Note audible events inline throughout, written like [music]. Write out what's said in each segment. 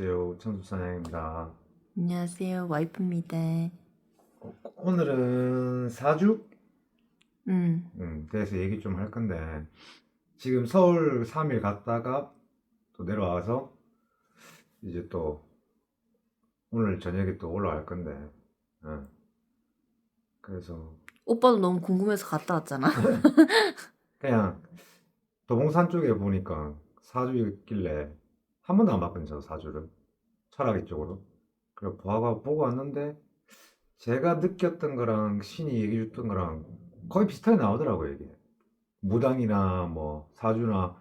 안녕하세요. 천수 사냥입니다. 안녕하세요. 와이프입니다. 오늘은 사주 음, 음, 대해서 얘기 좀 할 건데 지금 서울 3일 갔다가 또 내려와서 이제 또 오늘 저녁에 또 올라갈 건데 예. 그래서 오빠도 너무 궁금해서 갔다 왔잖아. [laughs] 그냥 도봉산 쪽에 보니까 사주 있길래 한 번도 안저 사주를. 철학이 쪽으로. 그래서 보아가 보고 왔는데 제가 느꼈던 거랑 신이 얘기해 줬던 거랑 거의 비슷하게 나오더라고요, 이게. 무당이나 뭐 사주나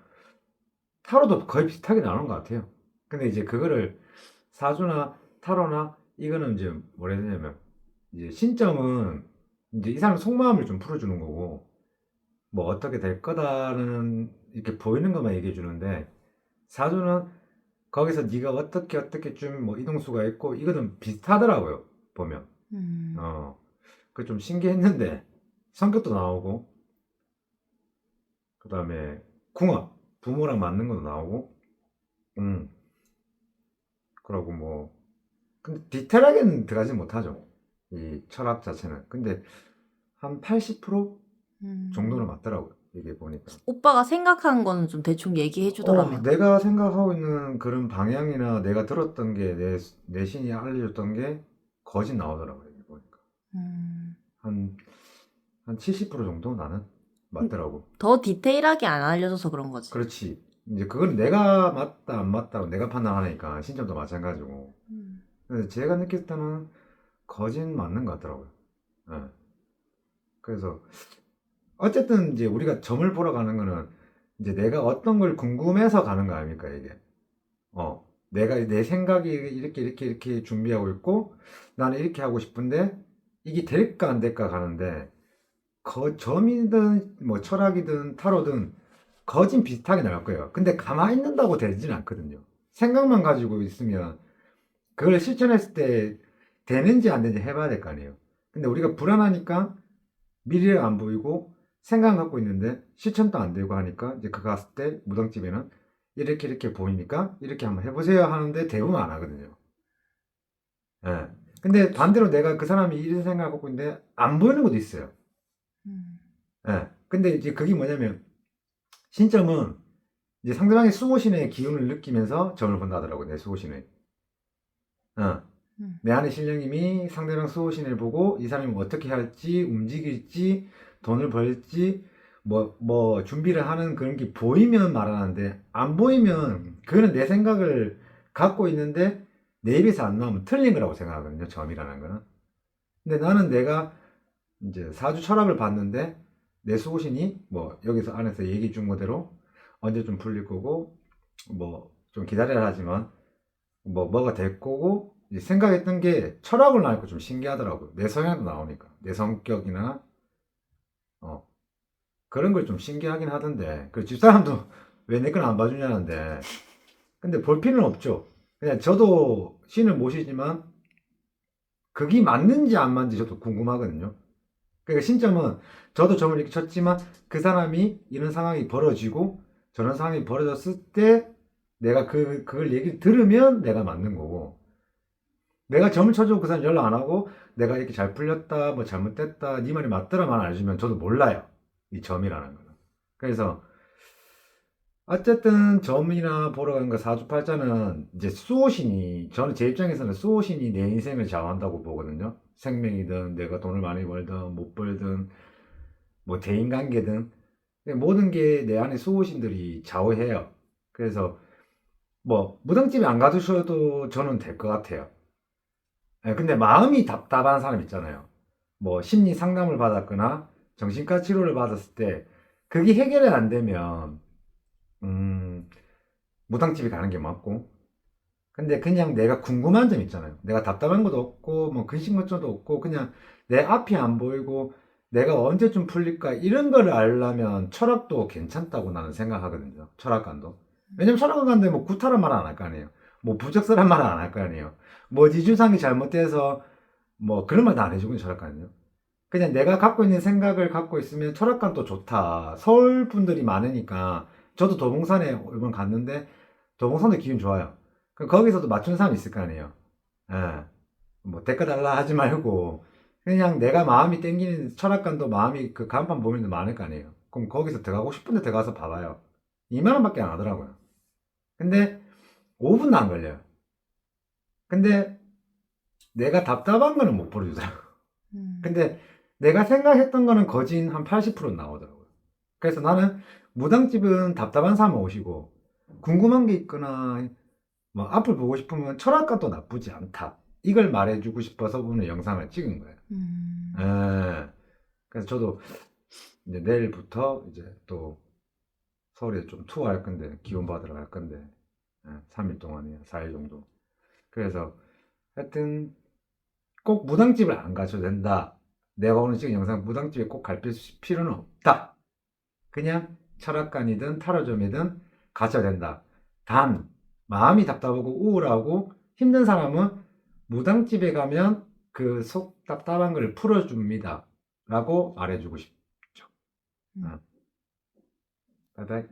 타로도 거의 비슷하게 나오는 것 같아요. 근데 이제 그거를 사주나 타로나 이거는 이제 뭐라 해야 되냐면 이제 신점은 이제 이 사람 속마음을 좀 풀어주는 거고 뭐 어떻게 될 거다는 이렇게 보이는 것만 얘기해 주는데 사주는 거기서 네가 어떻게 어떻게 좀 뭐 이동수가 있고 이거는 비슷하더라고요 보면. 음, 어그 좀 신기했는데 성격도 나오고 그 다음에 궁합 부모랑 맞는 것도 나오고 음. 그러고 뭐. 근데 디테일하게는 들어가지 못하죠 이 철학 자체는. 근데 한 80% 음. 정도는 맞더라고요 이게 보니까. 오빠가 생각한 거는 좀 대충 얘기해 주더라면. 어, 내가 생각하고 있는 그런 방향이나 내가 들었던 게 내 내 신이 알려줬던 게 거짓 나오더라고요 이게 보니까. 음, 한 한 70% 정도 나는? 맞더라고. 더 디테일하게 안 알려줘서 그런 거지. 그렇지. 이제 그건 내가 맞다 안 맞다고 내가 판단하니까 신점도 마찬가지고. 음, 근데 제가 느꼈을 때는 거짓 맞는 것 같더라고요. 예. 그래서 어쨌든 이제 우리가 점을 보러 가는 거는 이제 내가 어떤 걸 궁금해서 가는 거 아닙니까 이게? 어 내가 내 생각이 이렇게 이렇게 이렇게 준비하고 있고 나는 이렇게 하고 싶은데 이게 될까 안 될까 가는데 거, 점이든 뭐 철학이든 타로든 거진 비슷하게 나올 거예요. 근데 가만히 있는다고 되지는 않거든요. 생각만 가지고 있으면 그걸 실천했을 때 되는지 안 되는지 해봐야 될 거 아니에요. 근데 우리가 불안하니까 미래가 안 보이고 생각 갖고 있는데 실천도 안 되고 하니까 이제 그 갔을 때 무당집에는 이렇게 이렇게 보이니까 이렇게 한번 해보세요 하는데 대부분 안 하거든요. 예. 근데 반대로 내가 그 사람이 이런 생각 갖고 있는데 안 보이는 것도 있어요. 음, 예. 근데 이제 그게 뭐냐면 신점은 이제 상대방의 수호신의 기운을 느끼면서 점을 본다더라고 내 수호신의. 어. 음. 내 안에 신령님이 상대방 수호신을 보고 이 사람이 어떻게 할지 움직일지 돈을 벌지 뭐, 뭐 준비를 하는 그런 게 보이면 말하는데 안 보이면 그거는 내 생각을 갖고 있는데 내 입에서 안 나오면 틀린 거라고 생각하거든요 점이라는 거는 근데 나는 내가 이제 사주 철학을 봤는데 내 수호신이 뭐 여기서 안에서 얘기 준 거대로 언제 좀 풀릴 거고 뭐 좀 기다려야 하지만 뭐 뭐가 될 거고 생각했던 게 철학을 나니까 좀 신기하더라고요. 내 성향도 나오니까 내 성격이나 어 그런 걸 좀 신기하긴 하던데 그 집사람도 왜 내 건 안 봐주냐는데 근데 볼 필요는 없죠. 그냥 저도 신을 모시지만 그게 맞는지 안 맞는지 저도 궁금하거든요. 그러니까 신점은 저도 점을 이렇게 쳤지만 그 사람이 이런 상황이 벌어지고 저런 상황이 벌어졌을 때 내가 그 그걸 얘기를 들으면 내가 맞는 거고 내가 점을 쳐주고 그 사람 연락 안 하고 내가 이렇게 잘 풀렸다 뭐 잘못됐다 네 말이 맞더라만 안 해주면 저도 몰라요 이 점이라는 거는. 그래서 어쨌든 점이나 보러 가는 거 사주팔자는 이제 수호신이 저는 제 입장에서는 수호신이 내 인생을 좌우한다고 보거든요. 생명이든 내가 돈을 많이 벌든 못 벌든 뭐 대인관계든. 모든 게 내 안에 수호신들이 좌우해요. 그래서 뭐 무당집에 안 가두셔도 저는 될 것 같아요. 예, 근데 마음이 답답한 사람 있잖아요. 뭐 심리 상담을 받았거나 정신과 치료를 받았을 때 그게 해결이 안 되면 음, 무당집에 가는 게 맞고 근데 그냥 내가 궁금한 점 있잖아요. 내가 답답한 것도 없고 뭐 근심걱정도 없고 그냥 내 앞이 안 보이고 내가 언제쯤 풀릴까 이런 거를 알려면 철학도 괜찮다고 나는 생각하거든요. 철학관도. 왜냐면 철학관 갔는데 뭐 구타란 말안할 거 아니에요. 뭐 부적설한 말은 안 할 거 아니에요. 뭐 지주상이 잘못돼서 뭐 그런 말도 안 해주고 철학관은요. 그냥 내가 갖고 있는 생각을 갖고 있으면 철학관도 좋다. 서울 분들이 많으니까 저도 도봉산에 이번 갔는데 도봉산도 기분 좋아요. 그럼 거기서도 맞춘 사람이 있을 거 아니에요. 예. 뭐 대가 달라 하지 말고 그냥 내가 마음이 땡기는 철학관도 마음이 그 간판 보면도 많을 거 아니에요. 그럼 거기서 들어가고 싶은데 들어가서 봐봐요. 2만 원밖에 안 하더라고요. 근데 5분도 안 걸려요. 근데 내가 답답한 거는 못 보여주더라고. 음. 근데 내가 생각했던 거는 거진 한 80% 나오더라고요. 그래서 나는 무당집은 답답한 사람 오시고 궁금한 게 있거나 뭐 앞을 보고 싶으면 철학과도 나쁘지 않다. 이걸 말해주고 싶어서 오늘 영상을 찍은 거예요. 음. 예. 그래서 저도 이제 내일부터 이제 또 서울에 좀 투어할 건데 기운 받으러 갈 건데 예, 3일 동안이요 4일 정도 그래서 하여튼 꼭 무당집을 안 가셔도 된다 내가 오늘 찍은 영상 무당집에 꼭 갈 필요는 없다. 그냥 철학관이든 타로점이든 가셔야 된다. 단 마음이 답답하고 우울하고 힘든 사람은 무당집에 가면 그 속 답답한 걸 풀어줍니다. 라고 말해주고 싶죠. 음. 바이바이